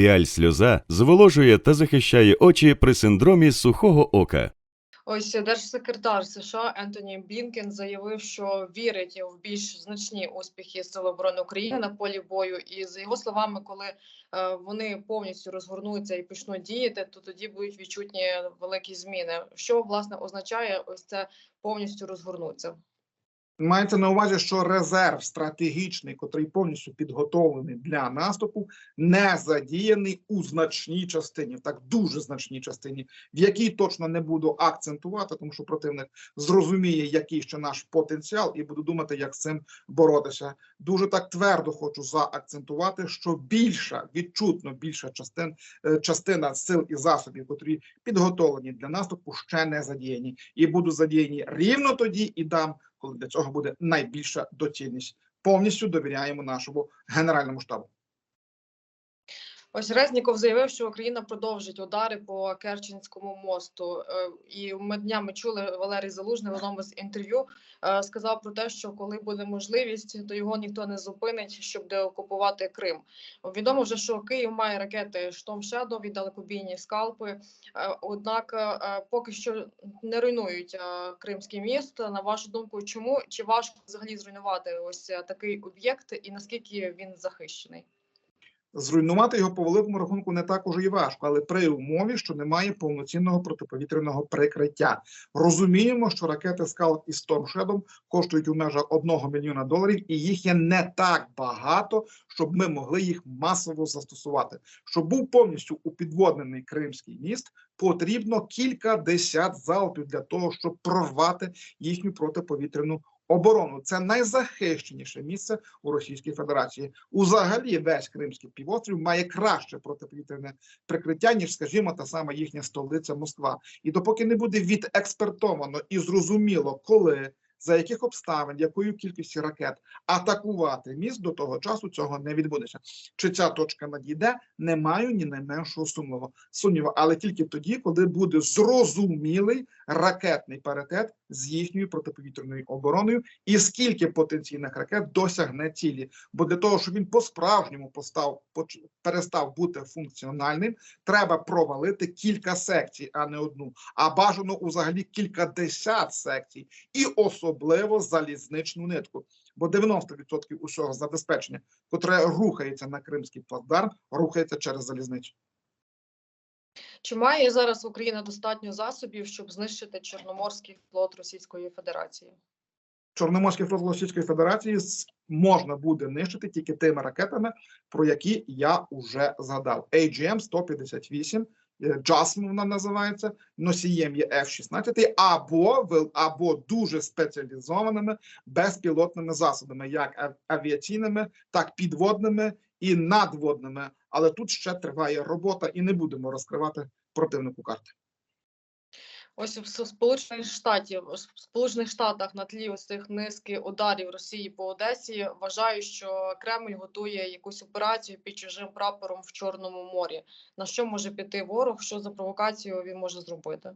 Піаль сльоза зволожує та захищає очі при синдромі сухого ока. Ось держсекретар США Ентоні Блінкен заявив, що вірить в більш значні успіхи Сил оборони України на полі бою. І за його словами, коли е, вони повністю розгорнуться і почнуть діяти, то тоді будуть відчутні великі зміни. Що власне означає ось це повністю розгорнуться? Мається на увазі, що резерв стратегічний, котрий повністю підготовлений для наступу, не задіяний у значній частині, так дуже значній частині, в якій точно не буду акцентувати, тому що противник зрозуміє, який ще наш потенціал, і буду думати, як з цим боротися. Дуже так твердо хочу заакцентувати, що більша відчутно більша частин, е, частина сил і засобів, котрі підготовлені для наступу, ще не задіяні, і будуть задіяні рівно тоді і дам коли для цього буде найбільша доцільність. Повністю довіряємо нашому генеральному штабу. Ось Резніков заявив, що Україна продовжить удари по Керченському мосту. Е, І ми днями чули Валерій Залужний в одному з інтерв'ю е, сказав про те, що коли буде можливість, то його ніхто не зупинить, щоб деокупувати Крим. Відомо вже, що Київ має ракети Storm Shadow і далекобійні скалпи. Е, Однак поки що не руйнують Кримський міст. На вашу думку, чому чи важко взагалі зруйнувати ось такий об'єкт, і наскільки він захищений? Зруйнувати його по великому рахунку не так уже і важко, але при умові, що немає повноцінного протиповітряного прикриття. Розуміємо, що ракети Скалп і Storm Shadow коштують у межах 1 мільйона доларів, і їх є не так багато, щоб ми могли їх масово застосувати. Щоб був повністю упідводнений Кримський міст, потрібно кілька десят залпів для того, щоб прорвати їхню протиповітряну. Оборону це найзахищеніше місце у Російській Федерації. Узагалі, весь Кримський півострів має краще протиповітряне прикриття, ніж, скажімо, та сама їхня столиця Москва. І допоки не буде відекспертовано і зрозуміло, коли. За яких обставин, якою кількістю ракет атакувати міст до того часу цього не відбудеться. Чи ця точка надійде, не маю ні найменшого сумніву. Сумніву, але тільки тоді, коли буде зрозумілий ракетний паритет з їхньою протиповітряною обороною, і скільки потенційних ракет досягне цілі. Бо для того, щоб він по-справжньому постав перестав бути функціональним, треба провалити кілька секцій, а не одну. А бажано взагалі кількадесят секцій, і особливо залізничну нитку. Бо 90% усього забезпечення, котре рухається на кримський плацдарм, рухається через залізницю. Чи має зараз Україна достатньо засобів, щоб знищити Чорноморський флот Російської Федерації? Чорноморський флот Російської Федерації можна буде нищити тільки тими ракетами, про які я вже згадав. AGM-158, е, JASM вона називається, носієм є F-16, або, або дуже спеціалізованими безпілотними засобами, як авіаційними, так підводними і надводними. Але тут ще триває робота, і не будемо розкривати противнику карти. Ось в Сполучених Штатів в Сполучених Штатах на тлі ось цих низки ударів Росії по Одесі вважаю, що Кремль готує якусь операцію під чужим прапором в Чорному морі. На що може піти ворог? Що за провокацію він може зробити?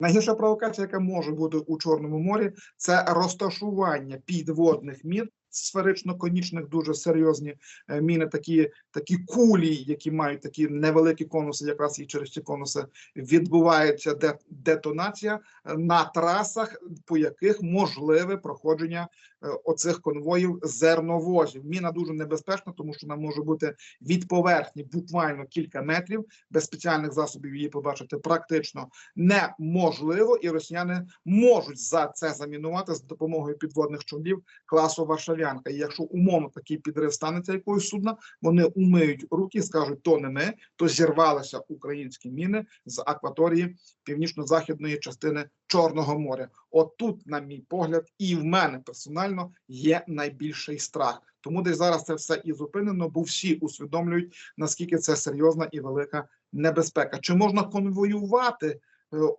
Найгірша провокація, яка може бути у Чорному морі, це розташування підводних мін сферично-конічних, дуже серйозні е, міни, такі, такі кулі, які мають такі невеликі конуси, якраз і через ці конуси відбувається де, детонація е, на трасах, по яких можливе проходження е, оцих конвоїв зерновозів. Міна дуже небезпечна, тому що вона може бути від поверхні буквально кілька метрів, без спеціальних засобів її побачити практично неможливо, і росіяни можуть за це замінувати з допомогою підводних човнів класу Варшавянка. І якщо умовно такий підрив станеться якогось судна, вони умиють руки і скажуть, то не ми, то зірвалися українські міни з акваторії північно-західної частини Чорного моря. От тут, на мій погляд, і в мене персонально є найбільший страх. Тому десь зараз це все і зупинено, бо всі усвідомлюють наскільки це серйозна і велика небезпека. Чи можна конвоювати е,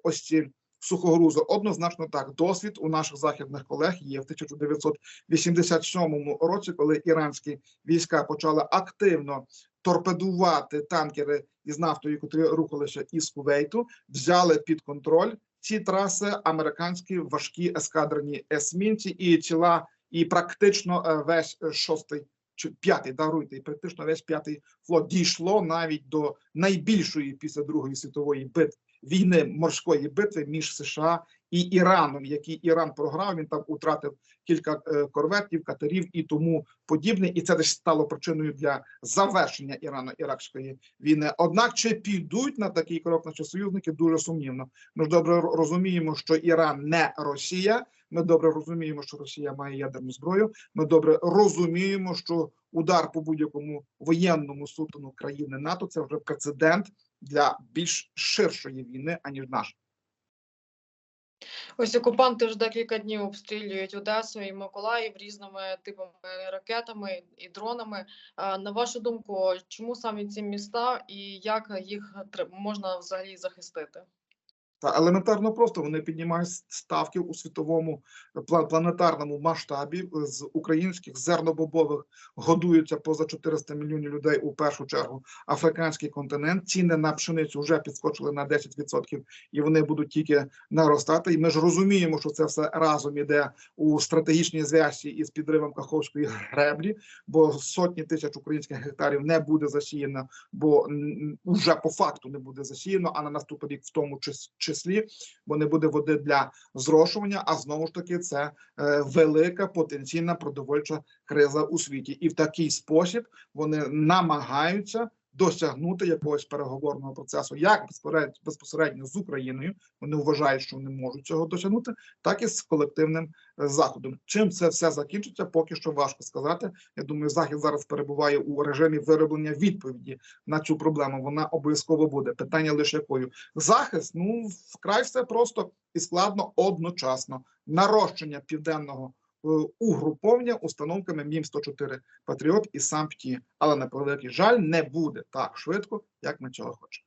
ось ці сухогрузи? Однозначно так. Досвід у наших західних колег є в 1987 році, коли іранські війська почали активно торпедувати танкери із нафтою, котрі рухалися із Кувейту, взяли під контроль ці траси американські важкі ескадрені есмінці і ціла, і практично е, весь е, шостий чи п'ятий, даруйте, і практично весь п'ятий флот дійшло навіть до найбільшої після Другої світової битви війни морської битви між США і Іраном, який Іран програв. Він там втратив кілька е, корветів, катерів і тому подібне. І це десь стало причиною для завершення Ірано-Іракської війни. Однак чи підуть на такий крок наші союзники дуже сумнівно. Ми ж добре розуміємо, що Іран не Росія. Ми добре розуміємо, що Росія має ядерну зброю. Ми добре розуміємо, що удар по будь-якому воєнному сутину країни НАТО це вже прецедент для більш ширшої війни аніж наша. Ось окупанти вже декілька днів обстрілюють Одесу і Миколаїв різними типами ракетами і дронами. На вашу думку, чому саме ці міста і як їх можна взагалі захистити? Та елементарно просто вони піднімають ставки у світовому планетарному масштабі з українських зернобобових годуються поза 400 мільйонів людей у першу чергу африканський континент. Ціни на пшеницю вже підскочили на 10% і вони будуть тільки наростати. І ми ж розуміємо, що це все разом іде у стратегічній зв'язці із підривом Каховської греблі, бо сотні тисяч українських гектарів не буде засіяно, бо вже по факту не буде засіяно, а на наступний рік в тому чис- числі, бо не буде води для зрошування. А знову ж таки, це е, велика потенційна продовольча криза у світі, і в такий спосіб вони намагаються. Досягнути якогось переговорного процесу, як безпосередньо, з Україною, вони вважають, що вони можуть цього досягнути, так і з колективним е, заходом. Чим це все закінчиться, поки що важко сказати. Я думаю, захід зараз перебуває у режимі вироблення відповіді на цю проблему. Вона обов'язково буде. Питання лише якою захист. Ну вкрай все просто і складно одночасно. Нарощення південного угруповання установками МІМ 104 Патріот і САМПТІ. Але на превеликий жаль не буде так швидко, як ми цього хочемо.